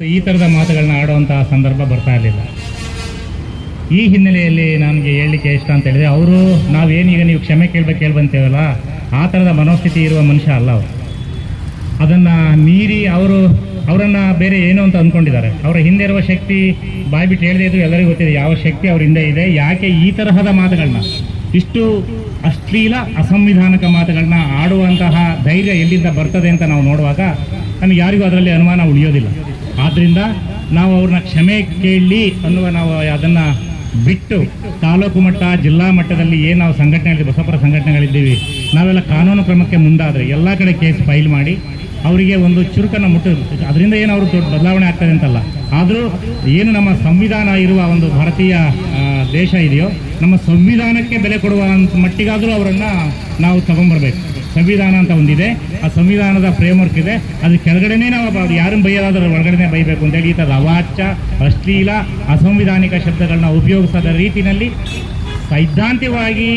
ಈ ಥರದ ಮಾತುಗಳನ್ನ ಆಡುವಂತಹ ಸಂದರ್ಭ ಬರ್ತಾ ಇರಲಿಲ್ಲ. ಈ ಹಿನ್ನೆಲೆಯಲ್ಲಿ ನನಗೆ ಹೇಳಲಿಕ್ಕೆ ಇಷ್ಟ ಅಂತ ಹೇಳಿದ್ರೆ, ಅವರು ನಾವೇನೀಗ ನೀವು ಕ್ಷಮೆ ಕೇಳ್ಬೇಕು ಕೇಳ್ಬಂತೇವಲ್ಲ, ಆ ಥರದ ಮನೋಸ್ಥಿತಿ ಇರುವ ಮನುಷ್ಯ ಅಲ್ಲ ಅವರು. ಅದನ್ನು ಮೀರಿ ಅವರು, ಅವರನ್ನು ಬೇರೆ ಏನು ಅಂತ ಅಂದ್ಕೊಂಡಿದ್ದಾರೆ. ಅವರ ಹಿಂದೆ ಇರುವ ಶಕ್ತಿ ಬಾಯ್ಬಿಟ್ಟು ಹೇಳದೇ ಇದ್ರು, ಎಲ್ಲರಿಗೂ ಗೊತ್ತಿದೆ ಯಾವ ಶಕ್ತಿ ಅವ್ರ ಹಿಂದೆ ಇದೆ, ಯಾಕೆ ಈ ತರಹದ ಮಾತುಗಳನ್ನ, ಇಷ್ಟು ಅಶ್ಲೀಲ, ಅಸಂವಿಧಾನಕ ಮಾತುಗಳನ್ನ ಆಡುವಂತಹ ಧೈರ್ಯ ಎಲ್ಲಿಂದ ಬರ್ತದೆ ಅಂತ ನಾವು ನೋಡುವಾಗ, ನಮಗೆ ಯಾರಿಗೂ ಅದರಲ್ಲಿ ಅನುಮಾನ ಉಳಿಯೋದಿಲ್ಲ. ಆದ್ದರಿಂದ ನಾವು ಅವ್ರನ್ನ ಕ್ಷಮೆ ಕೇಳಲಿ ಅನ್ನುವ ನಾವು ಅದನ್ನು ಬಿಟ್ಟು ತಾಲೂಕು ಮಟ್ಟ, ಜಿಲ್ಲಾ ಮಟ್ಟದಲ್ಲಿ ಏನು ನಾವು ಸಂಘಟನೆಗಳಿದ್ದೀವಿ ಬಸಪರ ಸಂಘಟನೆಗಳಿದ್ದೀವಿ, ನಾವೆಲ್ಲ ಕಾನೂನು ಕ್ರಮಕ್ಕೆ ಮುಂದಾದ್ರೆ ಎಲ್ಲ ಕಡೆ ಕೇಸ್ ಫೈಲ್ ಮಾಡಿ ಅವರಿಗೆ ಒಂದು ಚುರುಕನ್ನು ಮುಟ್ಟ ಅದರಿಂದ ಏನು ಅವರು ದೊಡ್ಡ ಬದಲಾವಣೆ ಆಗ್ತದೆ ಅಂತಲ್ಲ. ಆದರೂ ಏನು ನಮ್ಮ ಸಂವಿಧಾನ ಇರುವ ಒಂದು ಭಾರತೀಯ ದೇಶ ಇದೆಯೋ, ನಮ್ಮ ಸಂವಿಧಾನಕ್ಕೆ ಬೆಲೆ ಕೊಡುವ ಮಟ್ಟಿಗಾದರೂ ಅವರನ್ನು ನಾವು ತಗೊಂಬರ್ಬೇಕು ಸಂವಿಧಾನ ಅಂತ ಒಂದಿದೆ. ಆ ಸಂವಿಧಾನದ ಫ್ರೇಮ್ ವರ್ಕ್ ಇದೆ. ಅದ್ರ ಕೆಳಗಡೆನೇ ನಾವು ಯಾರು ಯಾರನ್ನು ಬೈಯೋದಾದ್ರೆ ಒಳಗಡೆನೇ ಬೈಬೇಕು ಅಂತೇಳಿ ಈ ಥರ ಅವಾಚ್ಯ, ಅಶ್ಲೀಲ, ಅಸಂವಿಧಾನಿಕ ಶಬ್ದಗಳನ್ನ ಉಪಯೋಗಿಸದ ರೀತಿಯಲ್ಲಿ ಸೈದ್ಧಾಂತಿಕವಾಗಿ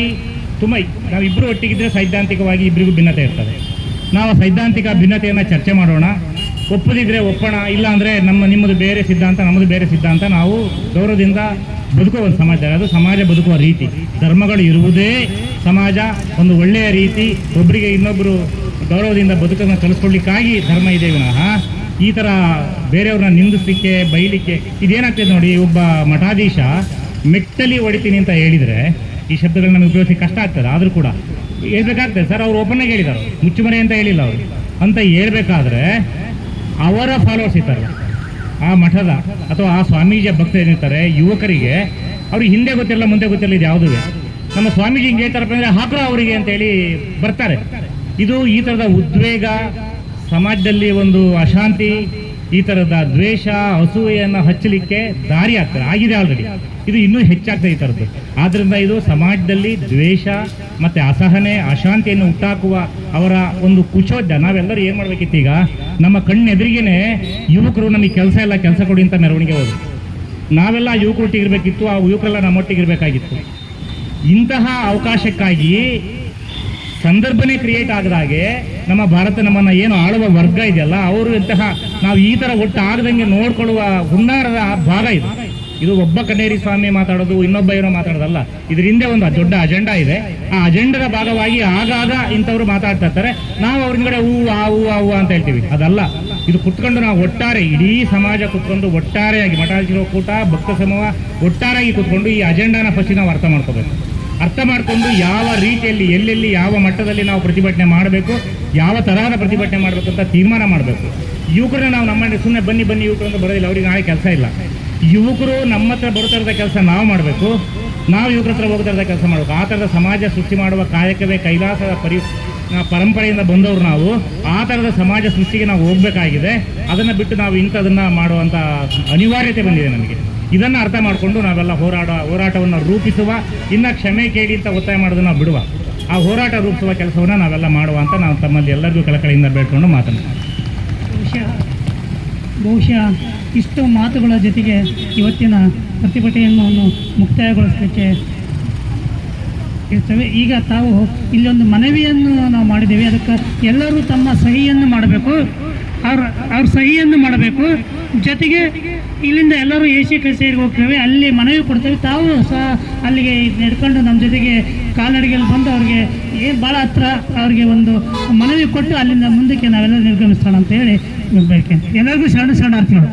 ತುಂಬ ನಾವಿಬ್ಬರು ಒಟ್ಟಿಗಿದ್ರೆ ಸೈದ್ಧಾಂತಿಕವಾಗಿ ಇಬ್ಬರಿಗೂ ಭಿನ್ನತೆ ಇರ್ತದೆ. ನಾವು ಸೈದ್ಧಾಂತಿಕ ಭಿನ್ನತೆಯನ್ನು ಚರ್ಚೆ ಮಾಡೋಣ. ಒಪ್ಪದಿದ್ರೆ ಒಪ್ಪಣ ಇಲ್ಲ ಅಂದರೆ ನಮ್ಮ ನಿಮ್ಮದು ಬೇರೆ ಸಿದ್ಧಾಂತ, ನಮ್ಮದು ಬೇರೆ ಸಿದ್ಧಾಂತ. ನಾವು ಗೌರವದಿಂದ ಬದುಕುವ ಒಂದು ಸಮಾಜ. ಅದು ಸಮಾಜ ಬದುಕುವ ರೀತಿ. ಧರ್ಮಗಳು ಇರುವುದೇ ಸಮಾಜ. ಒಂದು ಒಳ್ಳೆಯ ರೀತಿ ಒಬ್ಬರಿಗೆ ಇನ್ನೊಬ್ಬರು ಗೌರವದಿಂದ ಬದುಕನ್ನು ಕಲಿಸ್ಕೊಳ್ಳಿಕ್ಕಾಗಿ ಧರ್ಮ ಇದೆ ವಿನಃ. ಈ ಥರ ಬೇರೆಯವ್ರನ್ನ ನಿಂದಿಸ್ಲಿಕ್ಕೆ, ಬೈಲಿಕ್ಕೆ ಇದೇನಾಗ್ತದೆ ನೋಡಿ, ಒಬ್ಬ ಮಠಾಧೀಶ ಮೆಟ್ಟಲಿ ಹೊಡಿತೀನಿ ಅಂತ ಹೇಳಿದರೆ, ಈ ಶಬ್ದಗಳನ್ನ ನಮಗೆ ಉಪಯೋಗಿಸಿ ಕಷ್ಟ ಆಗ್ತದೆ, ಆದರೂ ಕೂಡ. ಹೇಳ್ಬೇಕಾಗ್ತದೆ, ಸರ್, ಅವ್ರು ಓಪನ್ನಾಗಿ ಹೇಳಿದ್ದಾರೆ ಮುಚ್ಚುಮರೆ ಅಂತ ಹೇಳಿಲ್ಲ ಅವರು. ಅಂತ ಹೇಳ್ಬೇಕಾದ್ರೆ ಅವರ ಫಾಲೋವರ್ಸ್ ಇರ್ತಾರೆ. ಆ ಮಠದ ಅಥವಾ ಆ ಸ್ವಾಮೀಜಿಯ ಭಕ್ತ ಏನಿರ್ತಾರೆ, ಯುವಕರಿಗೆ, ಅವ್ರಿಗೆ ಹಿಂದೆ ಗೊತ್ತಿಲ್ಲ ಮುಂದೆ ಗೊತ್ತಿಲ್ಲ ಇದು ಯಾವುದೇ ನಮ್ಮ ಸ್ವಾಮೀಜಿ ಹಿಂಗೆ ಹೇಳ್ತಾರಪ್ಪ ಅಂದರೆ ಹಾಕ್ರ ಅವರಿಗೆ ಅಂತೇಳಿ ಬರ್ತಾರೆ. ಇದು ಈ ಥರದ ಉದ್ವೇಗ, ಸಮಾಜದಲ್ಲಿ ಒಂದು ಅಶಾಂತಿ ಈ ಥರದ ದ್ವೇಷ, ಅಸೂಯೆಯನ್ನು ಹಚ್ಚಲಿಕ್ಕೆ ದಾರಿ ಆಗ್ತದೆ. ಆಗಿದೆ ಆಲ್ರೆಡಿ ಇದು ಇನ್ನೂ ಹೆಚ್ಚಾಗ್ತದೆ ಈ ಥರದ್ದು ಆದ್ದರಿಂದ ಇದು ಸಮಾಜದಲ್ಲಿ ದ್ವೇಷ ಮತ್ತು ಅಸಹನೆ, ಅಶಾಂತಿಯನ್ನು ಹುಟ್ಟಾಕುವ ಅವರ ಒಂದು ಕುಚೋದ್ಯ. ನಾವೆಲ್ಲರೂ ಏನು ಮಾಡಬೇಕಿತ್ತು ಈಗ ನಮ್ಮ ಕಣ್ಣೆದುರಿಗೇನೆ ಯುವಕರು ನಮಗೆ ಕೆಲಸ ಇಲ್ಲ, ಕೆಲಸ ಕೊಡಿ ಅಂತ ಮೆರವಣಿಗೆ ಹೋದ್ರು. ನಾವೆಲ್ಲ ಯುವಕರೊಟ್ಟಿಗಿರಬೇಕಿತ್ತು ಆ ಯುವಕರೆಲ್ಲ ನಮ್ಮೊಟ್ಟಿಗೆ ಇರಬೇಕಾಗಿತ್ತು ಇಂತಹ ಅವಕಾಶಕ್ಕಾಗಿ ಸಂದರ್ಭನೇ ಕ್ರಿಯೇಟ್ ಆಗದಾಗೆ ನಮ್ಮ ಭಾರತ ನಮ್ಮನ್ನ ಏನು ಆಳುವ ವರ್ಗ ಇದೆಯಲ್ಲ, ಅವರು ಇಂತಹ ನಾವು ಈ ತರ ಒಟ್ಟು ಆಗದಂಗೆ ನೋಡ್ಕೊಳ್ಳುವ ಹುನ್ನಾರದ ಭಾಗ ಇದು. ಇದು ಒಬ್ಬ ಕನ್ನೇರಿ ಸ್ವಾಮಿ ಮಾತಾಡೋದು, ಇನ್ನೊಬ್ಬ ಏನೋ ಮಾತಾಡೋದಲ್ಲ. ಇದ್ರ ಹಿಂದೆ ಒಂದು ದೊಡ್ಡ ಅಜೆಂಡಾ ಇದೆ. ಆ ಅಜೆಂಡದ ಭಾಗವಾಗಿ ಆಗಾಗ ಇಂಥವ್ರು ಮಾತಾಡ್ತಾ ಇರ್ತಾರೆ. ನಾವು ಅವ್ರ ಹಿಂದ್ಗಡೆ ಹೂ ಆ ಹೂ ಆ ಹೂ ಅಂತ ಹೇಳ್ತೀವಿ. ಅದಲ್ಲ, ಇದು ಕುತ್ಕೊಂಡು ನಾವು ಒಟ್ಟಾರೆ, ಇಡೀ ಸಮಾಜ ಕುತ್ಕೊಂಡು ಒಟ್ಟಾರೆಯಾಗಿ, ಮಠಾಧೀಶರ ಕೂಟ, ಭಕ್ತ ಸಮೂಹ ಒಟ್ಟಾರೆಯಾಗಿ ಕುತ್ಕೊಂಡು ಈ ಅಜೆಂಡಾನ ಫಸ್ಟ್ ನಾವು ಅರ್ಥ ಮಾಡ್ಕೋಬೇಕು. ಅರ್ಥ ಮಾಡಿಕೊಂಡು ಯಾವ ರೀತಿಯಲ್ಲಿ, ಎಲ್ಲೆಲ್ಲಿ, ಯಾವ ಮಟ್ಟದಲ್ಲಿ ನಾವು ಪ್ರತಿಭಟನೆ ಮಾಡಬೇಕು, ಯಾವ ತರಹದ ಪ್ರತಿಭಟನೆ ಮಾಡಬೇಕು ಅಂತ ತೀರ್ಮಾನ ಮಾಡಬೇಕು. ಯುವಕರನ್ನ ನಾವು ನಮ್ಮ ಸುಮ್ಮನೆ ಬನ್ನಿ ಬನ್ನಿ ಯುವಕರು ಅಂತ ಬರೋದಿಲ್ಲ, ಅವ್ರಿಗೆ ನಾಳೆ ಕೆಲಸ ಇಲ್ಲ. ಯುವಕರು ನಮ್ಮ ಹತ್ರ ಬರ್ತಾ ಕೆಲಸ ನಾವು ಮಾಡಬೇಕು, ನಾವು ಯುವಕರ ಹತ್ರ ಹೋಗ್ತಾ ಕೆಲಸ ಮಾಡಬೇಕು. ಆ ಥರದ ಸಮಾಜ ಸೃಷ್ಟಿ ಮಾಡುವ ಕಾಯಕವೇ ಕೈಲಾಸದ ಪರಿ ಪರಂಪರೆಯಿಂದ ಬಂದವರು ನಾವು. ಆ ಥರದ ಸಮಾಜ ಸೃಷ್ಟಿಗೆ ನಾವು ಹೋಗಬೇಕಾಗಿದೆ. ಅದನ್ನು ಬಿಟ್ಟು ನಾವು ಇಂಥದನ್ನು ಮಾಡುವಂಥ ಅನಿವಾರ್ಯತೆ ಬಂದಿದೆ ನಮಗೆ. ಇದನ್ನು ಅರ್ಥ ಮಾಡಿಕೊಂಡು ನಾವೆಲ್ಲ ಹೋರಾಡ, ಹೋರಾಟವನ್ನು ರೂಪಿಸುವ, ಇನ್ನು ಕ್ಷಮೆ ಕೇಳಿ ಅಂತ ಒತ್ತಾಯ ಮಾಡೋದನ್ನು ಬಿಡುವ. ಆ ಹೋರಾಟ ರೂಪಿಸುವ ಕೆಲಸವನ್ನು ನಾವೆಲ್ಲ ಮಾಡುವ ಅಂತ ನಾವು ತಮ್ಮಲ್ಲಿ ಎಲ್ಲರಿಗೂ ಕಳಕಳಿಯಿಂದ ಬೇಡ್ಕೊಂಡು ಮಾತನಾಡ್ತೀವಿ ಬಹುಶಃ ಬಹುಶಃ ಇಷ್ಟು ಮಾತುಗಳ ಜೊತೆಗೆ ಇವತ್ತಿನ ಪ್ರತಿಭಟನೆಯನ್ನು ಮುಕ್ತಾಯಗೊಳಿಸಲಿಕ್ಕೆ ಇರ್ತವೆ ಈಗ ತಾವು ಇಲ್ಲೊಂದು ಮನವಿಯನ್ನು ನಾವು ಮಾಡಿದ್ದೇವೆ. ಅದಕ್ಕೆ ಎಲ್ಲರೂ ತಮ್ಮ ಸಹಿಯನ್ನು ಮಾಡಬೇಕು. ಅವ್ರ ಅವ್ರ ಸಹಿಯನ್ನು ಮಾಡಬೇಕು. ಜೊತೆಗೆ ಇಲ್ಲಿಂದ ಎಲ್ಲರೂ ಎ ಸಿ ಕಚೇರಿಗೆ ಹೋಗ್ತೇವೆ. ಅಲ್ಲಿ ಮನವಿ ಕೊಡ್ತೇವೆ. ತಾವು ಸಹ ಅಲ್ಲಿಗೆ ನಡ್ಕೊಂಡು ನಮ್ಮ ಜೊತೆಗೆ ಕಾಲ್ನಡಿಗೆಯಲ್ಲಿ ಬಂದು ಅವ್ರಿಗೆ ಏನು ಭಾಳ ಹತ್ರ ಅವ್ರಿಗೆ ಒಂದು ಮನವಿ ಕೊಟ್ಟು ಅಲ್ಲಿಂದ ಮುಂದಕ್ಕೆ ನಾವೆಲ್ಲ ನಿರ್ಗಮಿಸೋಣ ಅಂತ ಹೇಳಿ ಎಲ್ಲರಿಗೂ ಶರಣ ಶರಣಾರ್ಥಿಗಳು.